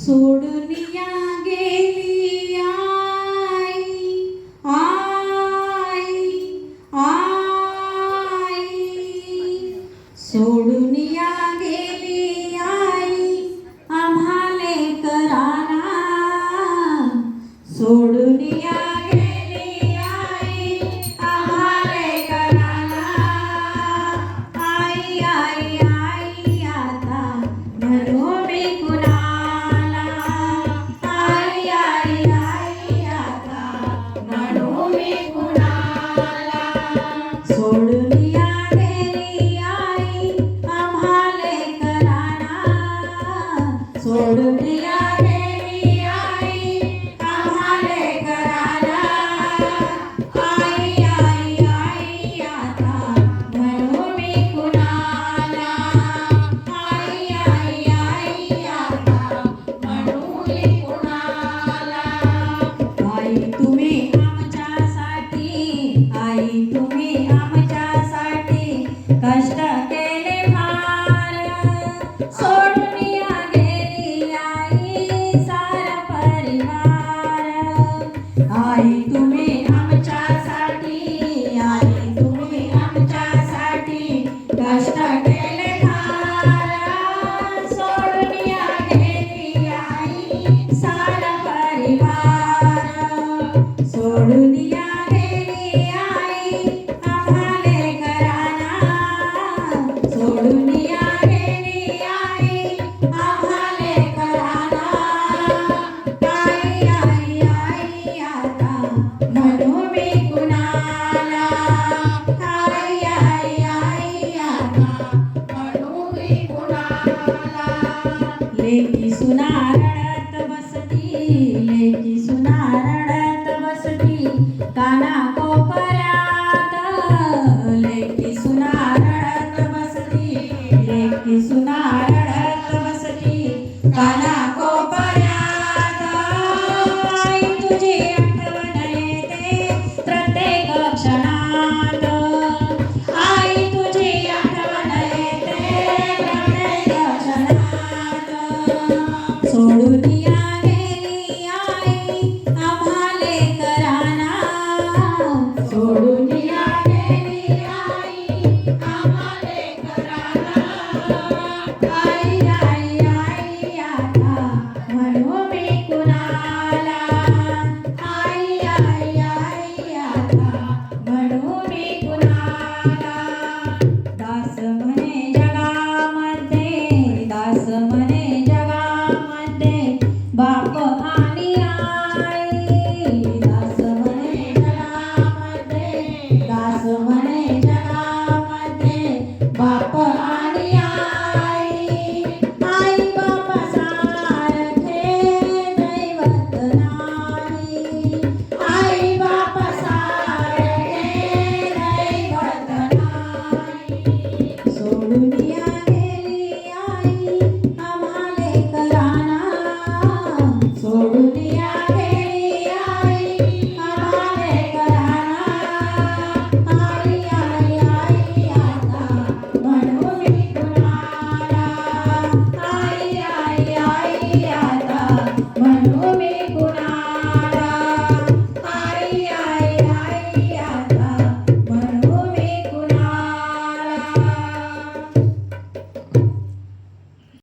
सोडून या गेली आई आई आई. सोडून सोडून सारा परिवार सोडून या गेली आई आम्हाले घराना सोडून या गेली आई आम्हाले घराना आई आई आई आता म्हणू मी कुणाला. आई आई आई आता म्हणू मी कुणाला. लेकी सुनारडत काना कोपऱ्यात लेकी सुनारडत बसती लेकी सुनारडत बसती काना कोपऱ्यात. तुझी आठवण येते प्रत्येक क्षणात. आई तुझी आठवण येते प्रत्येक क्षणात. सोडून या